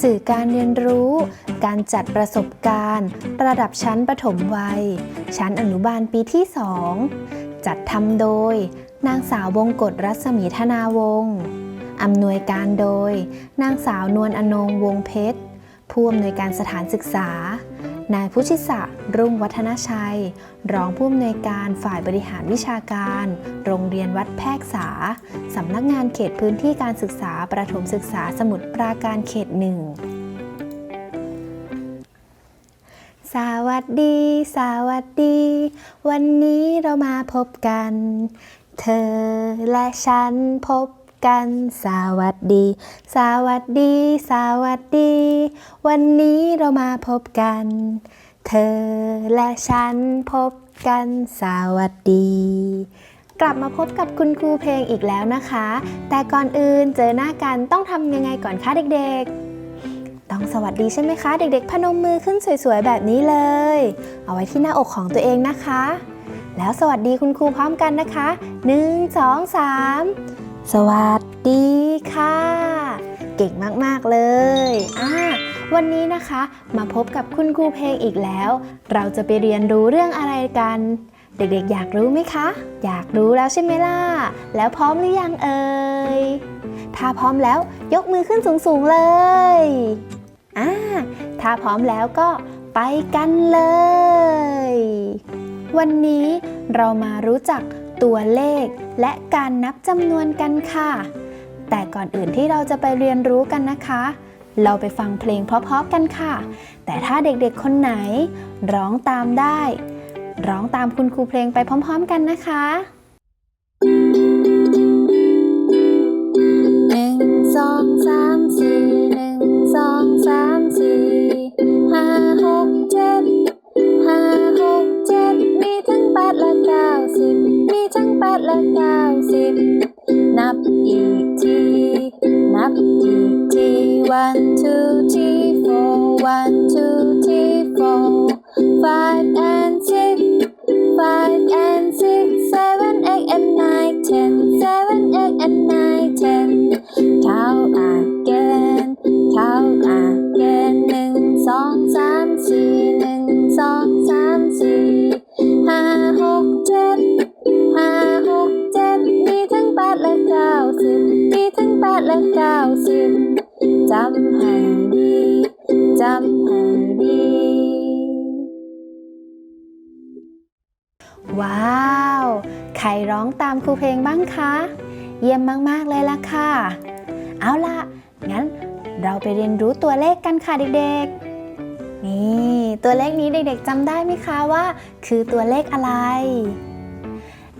สื่อการเรียนรู้ การจัดประสบการณ์ ระดับชั้นประถมวัย ชั้นอนุบาลปีที่ 2 จัดทำโดย นางสาววงกฎรัศมีธนาวงศ์อำนวยการโดย นางสาวนวลอนงวงเพชร ผู้อำนวยการสถานศึกษา นายพุชิษะรุ่งวัฒนชัย รองผู้อำนวยการฝ่ายบริหารวิชาการ โรงเรียนวัดแพรกษา สำนักงานเขตพื้นที่การศึกษาประถมศึกษาสมุทรปราการเขตหนึ่งสวัสดี สวัสดี วันนี้เรามาพบกัน เธอและฉันพบกัน สวัสดี สวัสดี สวัสดี วันนี้เรามาพบกัน เธอและฉันพบกัน สวัสดี กลับมาพบกับคุณครูเพลงอีกแล้วนะคะ แต่ก่อนอื่นเจอหน้ากันต้องทำยังไงก่อนคะเด็กๆ ต้องสวัสดีใช่ไหมคะ เด็กๆ พนมมือขึ้นสวยๆ แบบนี้เลย เอาไว้ที่หน้าอกของตัวเองนะคะ แล้วสวัสดีคุณครูพร้อมกันนะคะ 1 2 3 สวัสดีค่ะ เก่งมากๆเลยอ่าวันนี้นะคะ มาพบกับคุณครูเพลงอีกแล้ว เราจะไปเรียนรู้เรื่องอะไรกัน เด็กๆ อยากรู้ไหมคะ อยากรู้แล้วใช่ไหมล่ะ แล้วพร้อมหรือยังเอ่ย ถ้าพร้อมแล้วยกมือขึ้นสูงๆ เลย อ่า ถ้าพร้อมแล้วก็ไปกันเลย วันนี้เรามารู้จักตัวเลขและการนับจำนวนกันค่ะ แต่ก่อนอื่นที่เราจะไปเรียนรู้กันนะคะ เราไปฟังเพลงเพราะๆกันค่ะ แต่ถ้าเด็กๆ คนไหน ร้องตามได้ ร้องตามคุณครูเพลงไปพร้อมๆกันนะคะหนึ่งสองสามสี่หนึ่งสองสามสี่ห้าหกเจ็ดห้าหกเจ็ดมีทั้งแปดและเก้าสิบมีทั้งแปดและเก้าสิบนับอีกที นับอีกที one two three four one two จำให้ดี ว้าว ใครร้องตามครูเพลงบ้างคะ เยี่ยมมาก ๆ เลยล่ะค่ะ เอาล่ะ งั้นเราไปเรียนรู้ตัวเลขกันค่ะเด็ก ๆ นี่ ตัวเลขนี้เด็ก ๆจำได้ไหมคะว่า คือตัวเลขอะไร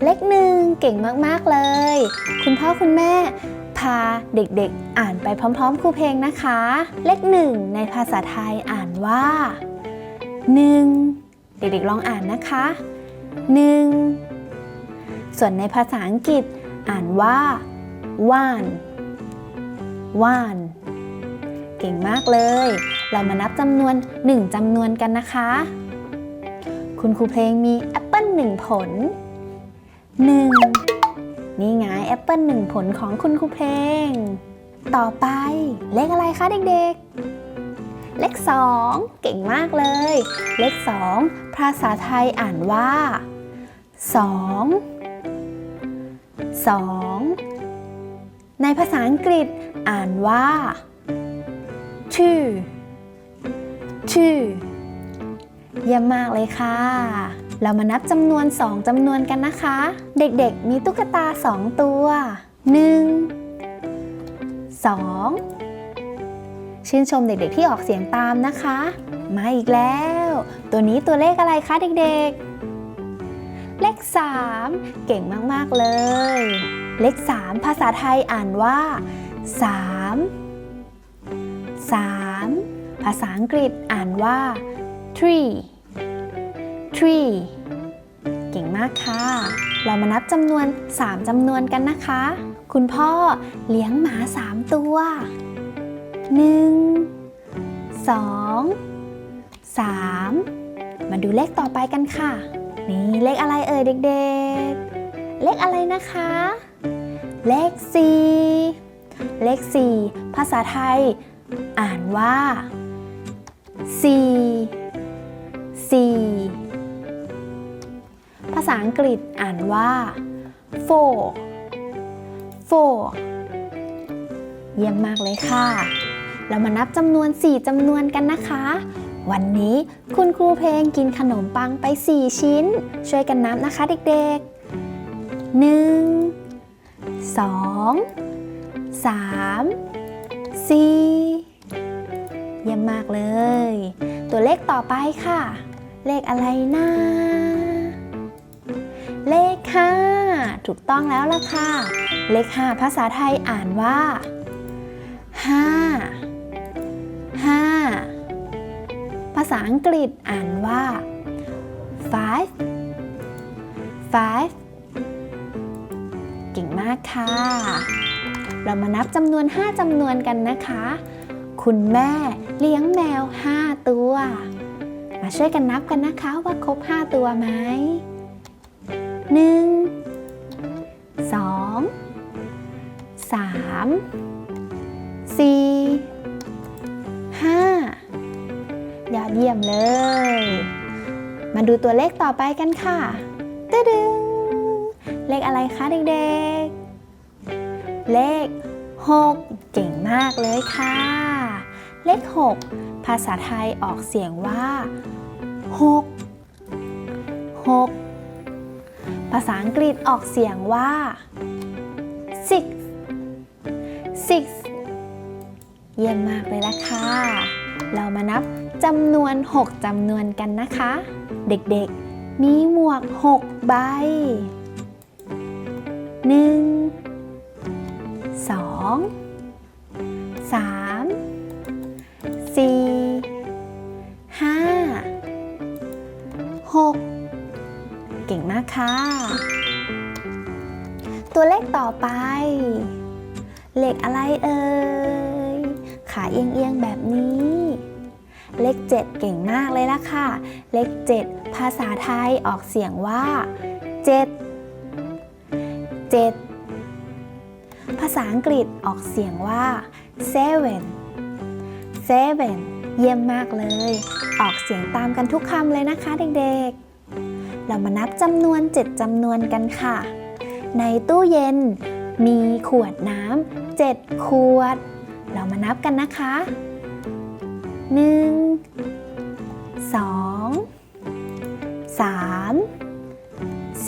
เลขหนึ่งเก่งมาก ๆ เลย คุณพ่อคุณแม่ พาเด็กๆ อ่านไปพร้อมๆครูเพลงนะคะ เลขหนึ่งในภาษาไทยอ่านว่าหนึ่งเด็กๆลองอ่านนะคะหนึ่งส่วนในภาษาอังกฤษอ่านว่า one one เก่งมากเลย เรามานับจำนวน 1จำนวนกันนะคะ คุณครูเพลงมีแอปเปิล1ผล 1 นี่ไงแอปเปิล1ผลของคุณครูเพลง ต่อไปเลขอะไรคะเด็กๆ เลข2เก่งมากเลย เลข2ภาษาไทยอ่านว่า2 2ในภาษาอังกฤษอ่านว่า two two เยี่ยมมากเลยค่ะ เรามานับจำนวน 2จำนวนกันนะคะ เด็กๆ มีตุ๊กตา 2 ตัว 1 2 ชื่นชมเด็กๆที่ออกเสียงตามนะคะ มาอีกแล้ว ตัวนี้ตัวเลขอะไรคะเด็กๆ เลข 3 เก่งมากๆเลย เลข 3 ภาษาไทยอ่านว่า 3 3 ภาษาอังกฤษอ่านว่า three three เก่งมากค่ะ เรามานับจำนวน 3จำนวนกันนะคะ คุณพ่อเลี้ยงหมา 3 ตัว 1 2 3 มาดูเลขต่อไปกันค่ะ นี่เลขอะไรเอ่ยเด็กๆ เลขอะไรนะคะ เลข 4 เลข 4 ภาษาไทย อ่านว่าสี่สี่ ษาอังกฤษอ่านว่า four four เยี่ยมมากเลยค่ะ เรามานับจำนวน 4จำนวนกันนะคะ วันนี้คุณครูเพลงกินขนมปังไป 4 ชิ้น ช่วยกันนับนะคะเด็กๆ 1 2 3 4 เยี่ยมมากเลย ตัวเลขต่อไปค่ะ เลขอะไรนะเถูกต้องแล้วล่ะค่ะ เลข5ภาษาไทยอ่านว่า 5 5 ภาษาอังกฤษอ่านว่า five five เก่งมากค่ะ เรามานับจำนวน 5จำนวนกันนะคะ คุณแม่เลี้ยงแมว 5 ตัว มาช่วยกันนับกันนะคะว่าครบ 5 ตัวไหมหนึ่ง สองสามสี่ห้ายอดเยี่ยมเลย มาดูตัวเลขต่อไปกันค่ะตึดึงเลขอะไรคะเด็กๆ เลข 6เก่งมากเลยค่ะ เลข 6 ภาษาไทยออกเสียงว่า 6 6 ภาษาอังกฤษออกเสียงว่า six six เยี่ยมมากเลยละค่ะ เรามานับจำนวน 6จำนวนกันนะคะ เด็กๆ มีหมวก 6 ใบ 1 2 3 4 7 เก่งมากเลยล่ะค่ะ เลข 7 ภาษาไทยออกเสียงว่า 7 7 ภาษาอังกฤษออกเสียงว่า seven seven เยี่ยมมากเลย ออกเสียงตามกันทุกคำเลยนะคะเด็กๆ เรามานับจำนวน 7จำนวนกันค่ะ ในตู้เย็นมีขวดน้ำ7ขวด เรามานับกันนะคะ 1 2 3 4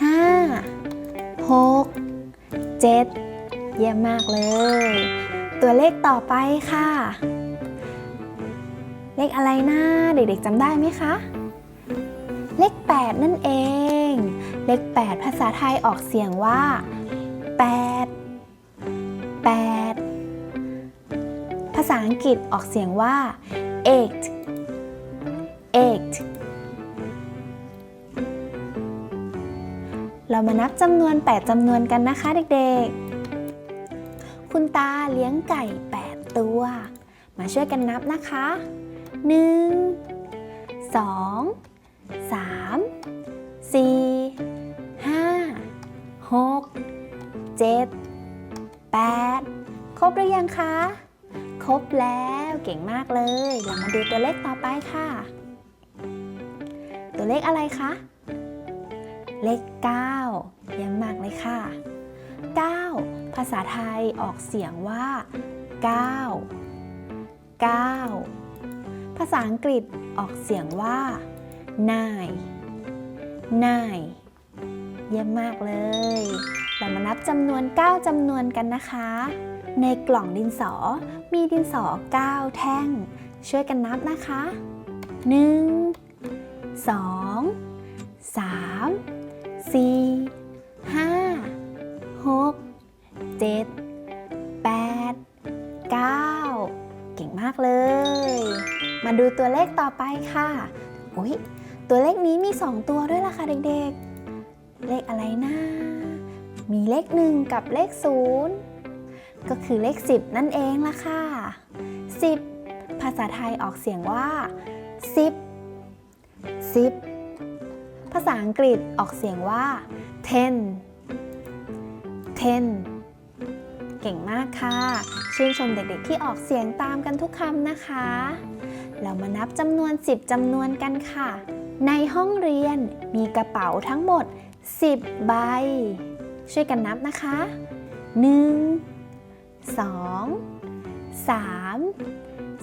5 6 7เยี่ยมมากเลย ตัวเลขต่อไปค่ะ เลขอะไรนะเด็กๆจำได้ไหมคะ เลข 8 นั่นเอง เลข 8 ภาษาไทยออกเสียงว่า 8 8 ษาอังกฤษออกเสียงว่า eight eight เรามานับจำนวน 8จำนวนกันนะคะเด็กๆ คุณตาเลี้ยงไก่ 8 ตัว มาช่วยกันนับนะคะ 1 2 3 4 5 6 7 8 ครบหรือยังคะ ครบแล้วเก่งมากเลยเรามาดูตัวเลขต่อไปค่ะ ตัวเลขอะไรคะ เลข 9 เยี่ยมมากเลยค่ะ 9 ภาษาไทยออกเสียงว่า 9 9 ภาษาอังกฤษออกเสียงว่า nine nine เยี่ยมมากเลย เรามานับจำนวน 9จำนวนกันนะคะ ในกล่องดินสอ มีดินสอ 9 แท่ง ช่วยกันนับนะคะ 1 2 3 4 5 6 7 8 9 เก่งมากเลย มาดูตัวเลขต่อไปค่ะอุ๊ยตัวเลขนี้มี 2 ตัวด้วยล่ะค่ะเด็กๆ เลขอะไรนะ มีเลข 1 กับเลข 0 ก็คือเลข 10 นั่นเองล่ะค่ะ 10 ภาษาไทยออกเสียงว่า10 10 ภาษาอังกฤษออกเสียงว่า ten ten เก่งมากค่ะ ชื่นชมเด็กๆที่ออกเสียงตามกันทุกคำนะคะ เรามานับจำนวน 10จำนวนกันค่ะ ในห้องเรียนมีกระเป๋าทั้งหมด 10 ใบ ช่วยกันนับนะคะ 1 2 3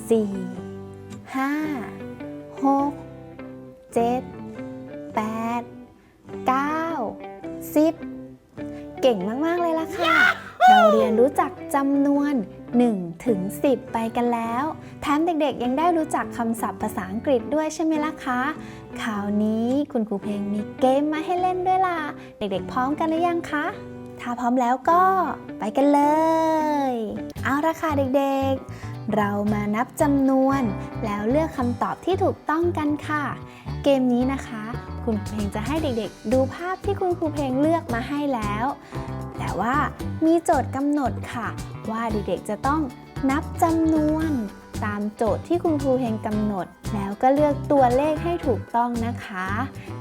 4 5 6 7 8 9 10เก่งมาก ๆ เลยล่ะค่ะ เราเรียนรู้จักจำนวน1ถึง10 ไปกันแล้ว แถมเด็กๆ ยังได้รู้จักคำศัพท์ภาษาอังกฤษด้วยใช่ไหมล่ะคะ คราวนี้คุณครูเพลงมีเกมมาให้เล่นด้วยล่ะ เด็กๆ พร้อมกันหรือยังคะ ถ้าพร้อมแล้วก็ไปกันเลย เอาละค่ะเด็กๆ เรามานับจำนวนแล้วเลือกคำตอบที่ถูกต้องกันค่ะ เกมนี้นะคะ คุณครูเพลงจะให้เด็กๆ ดูภาพที่คุณครูเพลงเลือกมาให้แล้ว แต่ว่ามีโจทย์กำหนดค่ะ ว่าเด็กๆจะต้องนับจำนวนตามโจทย์ที่คุณครูเพลงกำหนด แล้วก็เลือกตัวเลขให้ถูกต้องนะคะ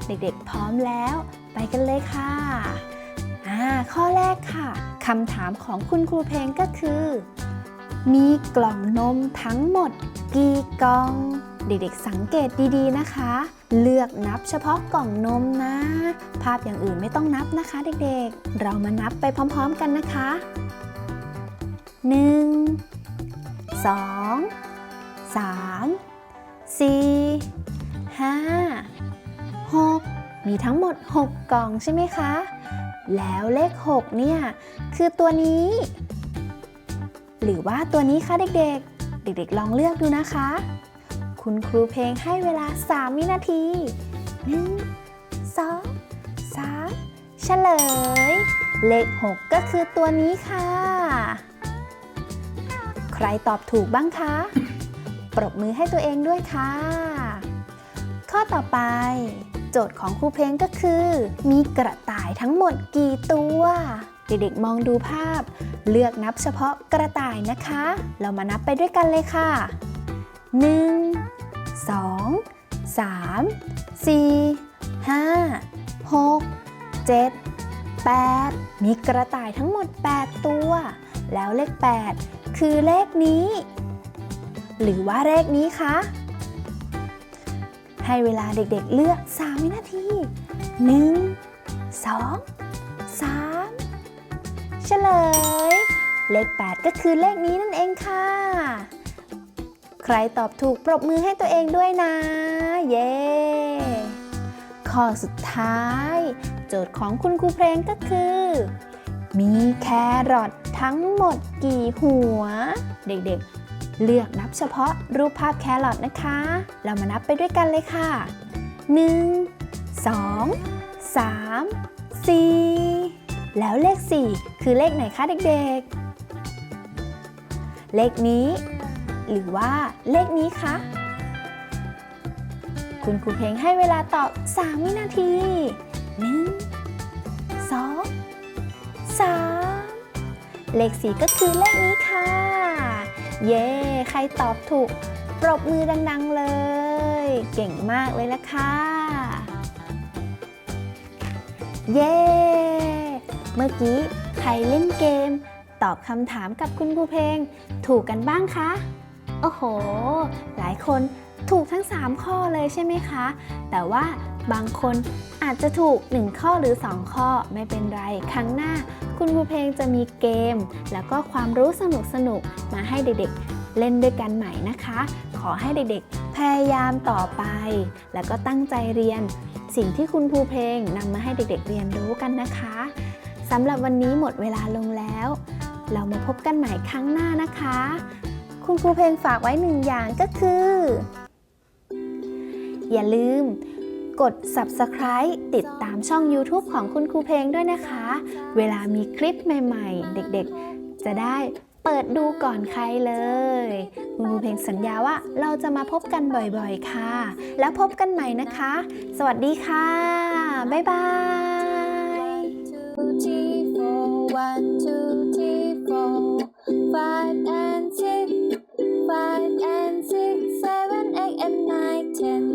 เด็กๆพร้อมแล้ว ไปกันเลยค่ะ อ่าข้อแรกค่ะคำถามของคุณครูเพลงก็คือ มีกล่องนมทั้งหมดกี่กล่อง เด็กๆสังเกตดีๆนะคะ เลือกนับเฉพาะกล่องนมนะ ภาพอย่างอื่นไม่ต้องนับนะคะเด็กๆ เรามานับไปพร้อมๆกันนะคะ 1 2 3 4 5 6 มีทั้งหมด 6 กล่องใช่ไหมคะ แล้วเลข 6 เนี่ย คือตัวนี้ หรือว่าตัวนี้คะเด็กๆ เด็กๆ ลองเลือกดูนะคะ คุณครูเพลงให้เวลา 3 วินาที 1 2 3 เฉลย เลข 6 ก็คือตัวนี้ค่ะ ใครตอบถูกบ้างคะ ปรบมือให้ตัวเองด้วยค่ะ ข้อต่อไป โจทย์ของครูเพลงก็คือ มีกระต่ายทั้งหมดกี่ตัว เด็กๆมองดูภาพ เลือกนับเฉพาะกระต่ายนะคะ เรามานับไปด้วยกันเลยค่ะ 1 2 3 4 5 6 7 8 มีกระต่ายทั้งหมด 8 ตัว แล้วเลข 8 คือเลขนี้ หรือว่าเลขนี้คะ ให้เวลาเด็กๆเลือก 3 วินาที 1 2 3 เฉลย เลข 8 ก็คือเลขนี้นั่นเองค่ะ ใครตอบถูกปรบมือให้ตัวเองด้วยนะ เย้ ข้อสุดท้าย โจทย์ของคุณครูเพลงก็คือ มีแครอททั้งหมดกี่หัว เด็กๆ เลือกนับเฉพาะรูปภาพแครอทนะคะ เรามานับไปด้วยกันเลยค่ะ 1 2 3 4 แล้วเลข 4 คือเลขไหนคะเด็กๆ เลขนี้ หรือว่าเลขนี้คะ คุณครูเพลงให้เวลาตอบ 3 วินาที 1 2 3 เลขสีก็คือเลขนี้ค่ะ เย้ ใครตอบถูก ปรบมือดัง ๆ เลย เก่งมากเลยละค่ะ เย้ เมื่อกี้ใครเล่นเกม ตอบคำถามกับคุณครูเพลง ถูกกันบ้างคะ โอ้โห หลายคนถูกทั้ง 3 ข้อเลยใช่ไหมคะ แต่ว่า บางคนอาจจะถูก 1 ข้อหรือ 2 ข้อไม่เป็นไร ครั้งหน้า คุณครูเพลงจะมีเกม แล้วก็ความรู้สนุกๆมาให้เด็กๆ เล่นด้วยกันใหม่นะคะ ขอให้เด็กๆ พยายามต่อไป แล้วก็ตั้งใจเรียน สิ่งที่คุณครูเพลงนำมาให้เด็กๆ เรียนรู้กันนะคะสำหรับวันนี้หมดเวลาลงแล้ว เรามาพบกันใหม่ครั้งหน้านะคะ คุณครูเพลงฝากไว้หนึ่งอย่างก็คือ อย่าลืม กด subscribe ติดตามช่อง YouTube ของคุณครูเพลงด้วยนะคะ เวลามีคลิปใหม่ ๆ เด็กๆ จะได้เปิดดูก่อนใครเลย คุณครูเพลงสัญญาว่าเราจะมาพบกันบ่อยๆ ค่ะ แล้วพบกันใหม่นะคะ สวัสดีค่ะ บ๊ายบาย five and six, seven, eight and nine, ten.